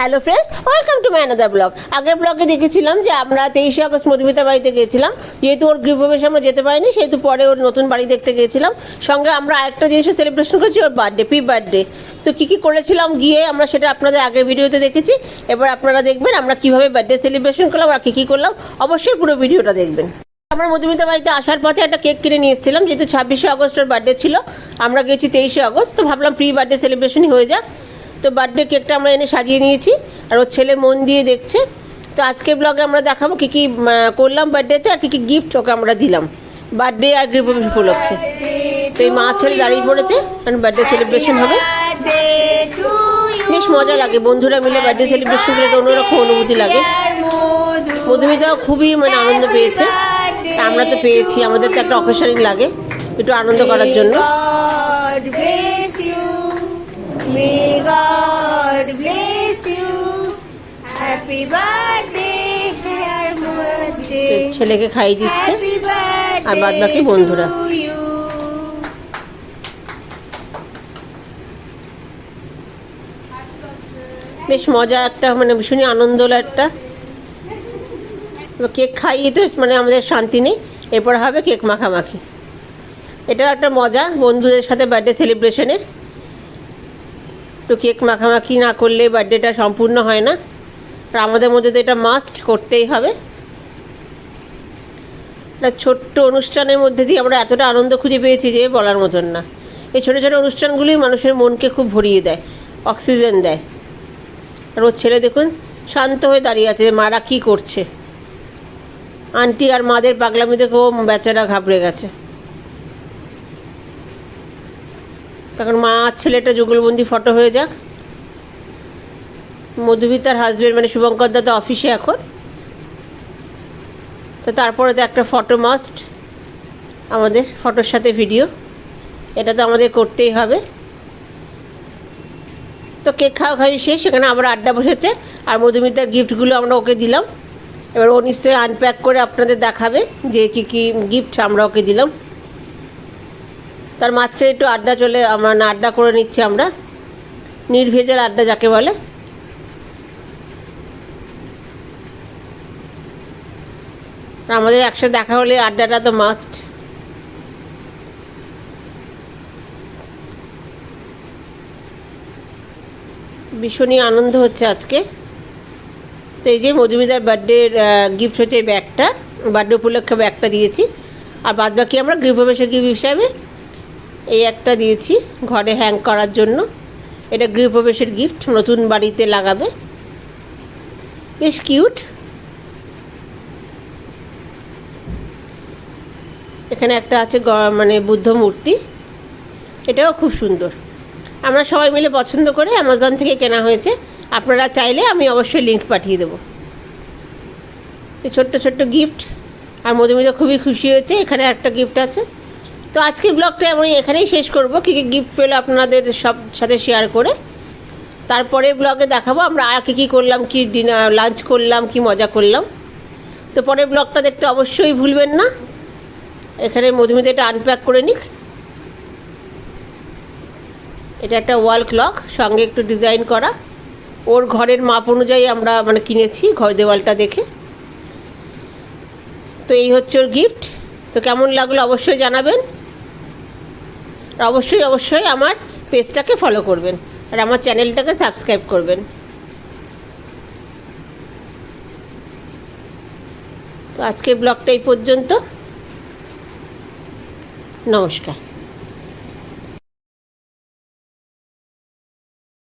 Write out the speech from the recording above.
Hello friends welcome to my another blog আগের ব্লগে দেখেছিলাম যে আমরা তেইশে আগস্ট মধুমিতা বাড়িতে গিয়েছিলাম। যেহেতু ওর গৃহপ্রবেশে আমরা যেতে পারিনি, সেহেতু পরে ওর নতুন বাড়ি দেখতে গিয়েছিলাম। সঙ্গে আমরা আরেকটা জিনিসও সেলিব্রেশন করেছি, ওর বার্থডে পি বার্থডে তো কী কী করেছিলাম, গিয়ে আমরা সেটা আপনাদের আগের ভিডিওতে দেখেছি। এবার আপনারা দেখবেন আমরা কীভাবে বার্থডে সেলিব্রেশন করলাম আর কী কী করলাম। অবশ্যই পুরো ভিডিওটা দেখবেন। আমরা মধুমিতা বাড়িতে আসার পথে একটা কেক কিনে নিয়ে এসেছিলাম, যেহেতু ছাব্বিশে আগস্ট ওর বার্থডে ছিল। আমরা গেছি তেইশে আগস্ট, তো ভাবলাম প্রি বার্থডে সেলিব্রেশনই হয়ে যাক। তো বার্থডে কেকটা আমরা এনে সাজিয়ে নিয়েছি, আর ওর ছেলে মন দিয়ে দেখছে। তো আজকে ব্লগে আমরা দেখাবো কী কী করলাম বার্থডেতে আর কী কী গিফট ওকে আমরা দিলাম। বার্থডে আর গৃহ উপলক্ষে। তো এই মা ছেলে দাঁড়িয়ে পড়েছে কারণ বার্থডে সেলিব্রেশন হবে। বেশ মজা লাগে, বন্ধুরা মিলে বার্থডে সেলিব্রেশন একটা অন্যরকম অনুভূতি লাগে। মধুমিতা খুবই মানে আনন্দ পেয়েছে। আমরা তো পেয়েছি, আমাদের তো একটা অকেশনিং লাগে, একটু আনন্দ করার জন্য। ছেলেকে খাইয়ে দিচ্ছে। আর বাদবাকি বন্ধুরা। বেশ মজা একটা মানে ভীষণই আনন্দ হলো একটা কেক খাইয়ে তো মানে আমাদের শান্তি নেই। এরপর হবে কেক মাখামাখি। এটাও একটা মজা বন্ধুদের সাথে বার্থডে সেলিব্রেশনের তো কেক মাখামাখি না করলে বার্থডেটা সম্পূর্ণ হয় না। আর আমাদের মধ্যে তো এটা মাস্ট করতেই হবে। একটা ছোট্ট অনুষ্ঠানের মধ্যে দিয়ে আমরা এতটা আনন্দ খুঁজে পেয়েছি যে বলার মতন না। এই ছোটো ছোটো অনুষ্ঠানগুলি মানুষের মনকে খুব ভরিয়ে দেয়, অক্সিজেন দেয়। আর ওর ছেলে দেখুন, শান্ত হয়ে দাঁড়িয়ে আছে যে মারা কী করছে। আন্টি আর মাদের পাগলামি দেখে ও বেচারা ঘাবড়ে গেছে। তখন মা আর ছেলেটা যুগলবন্দি ফটো হয়ে যাক। মধুমিতার হাজবেন্ড মানে শুভঙ্কর দাদা অফিসে এখন। তো তারপরে তো একটা ফটো মাস্ট আমাদের ফটোর সাথে ভিডিও এটা তো আমাদের করতেই হবে। তো কেক খাওয়া খাওয়ি শেষ, সেখানে আবার আড্ডা বসেছে, আর মধুমিতার গিফটগুলো আমরা ওকে দিলাম। এবার ও নিশ্চয়ই আনপ্যাক করে আপনাদের দেখাবে যে কী কী গিফট আমরা ওকে দিলাম। তার মাঝখানে একটু আড্ডা চলে, আমরা না আড্ডা করে নিচ্ছি আমরা। নির্ভেজাল আড্ডা যাকে বলে। আমাদের একসাথে দেখা হলে আড্ডাটা তো মাস্ট ভীষণই আনন্দ হচ্ছে আজকে। তো এই যে মধুমিতার বার্থডের গিফট হচ্ছে এই ব্যাগটা বার্থডে উপলক্ষে ব্যাগটা দিয়েছি। আর বাদ বাকি আমরা গৃহপ্রবেশের গিফট হিসাবে এই একটা দিয়েছি, ঘরে হ্যাং করার জন্য। এটা গৃহপ্রবেশের গিফট নতুন বাড়িতে লাগাবে। বেশ কিউট এখানে একটা আছে মানে বুদ্ধ মূর্তি। এটাও খুব সুন্দর। আমরা সবাই মিলে পছন্দ করে অ্যামাজন থেকে কেনা হয়েছে। আপনারা চাইলে আমি অবশ্যই লিঙ্ক পাঠিয়ে দেবো। ছোট্ট ছোট্ট গিফট আর মধুমিতা খুবই খুশি হয়েছে, এখানে একটা গিফট আছে। তো আজকে ব্লগটা আমি এখানেই শেষ করব। কী কী গিফট পেল আপনাদের সব সাথে শেয়ার করে। তারপরে ব্লগে দেখাবো আমরা আর কী কী করলাম, কী ডিনার লাঞ্চ করলাম, কি মজা করলাম। তো পরের ব্লগটা দেখতে অবশ্যই ভুলবেন না। এখানে মধুমিতা এটা আনপ্যাক করে নিক। এটা একটা ওয়াল ক্লক সঙ্গে একটু ডিজাইন করা। ওর ঘরের মাপ অনুযায়ী আমরা মানে কিনেছি, ঘর দেওয়ালটা দেখে। তো এই হচ্ছে ওর গিফট তো কেমন লাগল অবশ্যই জানাবেন। আর অবশ্যই অবশ্যই আমার পেজটাকে ফলো করবেন। আর আমার চ্যানেলটাকে সাবস্ক্রাইব করবেন। তো আজকের ব্লগটা এই পর্যন্ত। নমস্কার।